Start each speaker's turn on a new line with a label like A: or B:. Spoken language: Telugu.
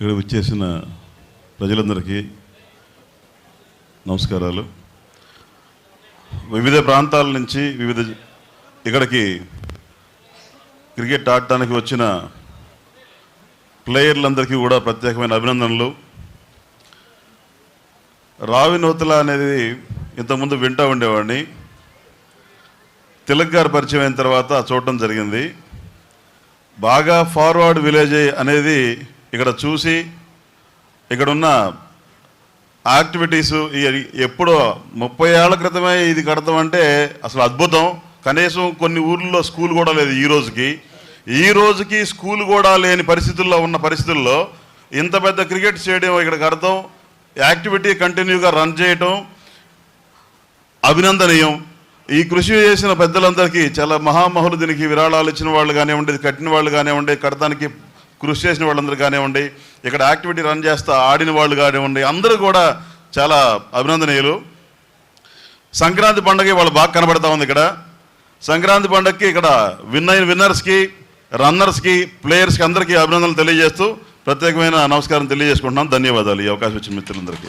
A: ఇక్కడ వచ్చేసిన ప్రజలందరికీ నమస్కారాలు. వివిధ ప్రాంతాల నుంచి వివిధ ఇక్కడికి క్రికెట్ ఆడటానికి వచ్చిన ప్లేయర్లందరికీ కూడా ప్రత్యేకమైన అభినందనలు. రావి నూతల అనేది ఇంతకుముందు వింటూ ఉండేవాడిని. తిలక్ గారు పరిచయం అయిన తర్వాత చూడటం జరిగింది. బాగా ఫార్వర్డ్ విలేజ్ అనేది ఇక్కడ చూసి ఇక్కడ ఉన్న యాక్టివిటీస్ ఎప్పుడో ముప్పై ఏళ్ళ క్రితమే ఇది కడతామంటే అసలు అద్భుతం. కనీసం కొన్ని ఊర్లలో స్కూల్ కూడా లేదు ఈ రోజుకి. ఈ రోజుకి స్కూల్ కూడా లేని పరిస్థితుల్లో ఉన్న పరిస్థితుల్లో ఇంత పెద్ద క్రికెట్ స్టేడియం ఇక్కడ కడతాం. యాక్టివిటీ కంటిన్యూగా రన్ చేయటం అభినందనీయం. ఈ కృషి చేసిన పెద్దలందరికీ చాలా మహామహులు దీనికి విరాళాలు ఇచ్చిన వాళ్ళు కానివ్వండి కట్టిన వాళ్ళు కానివ్వండి కడతానికి కృషి చేసిన వాళ్ళందరూ కానివ్వండి ఇక్కడ యాక్టివిటీ రన్ చేస్తా ఆడిన వాళ్ళు కానివ్వండి అందరూ కూడా చాలా అభినందనీయులు. సంక్రాంతి పండుగ వాళ్ళు బాగా కనబడతా ఉంది ఇక్కడ. సంక్రాంతి పండుగకి ఇక్కడ విన్ అయిన విన్నర్స్కి రన్నర్స్కి ప్లేయర్స్కి అందరికీ అభినందనలు తెలియజేస్తూ ప్రత్యేకమైన నమస్కారం తెలియజేసుకుంటున్నాం. ధన్యవాదాలు. ఈ అవకాశం ఇచ్చిన మిత్రులందరికీ.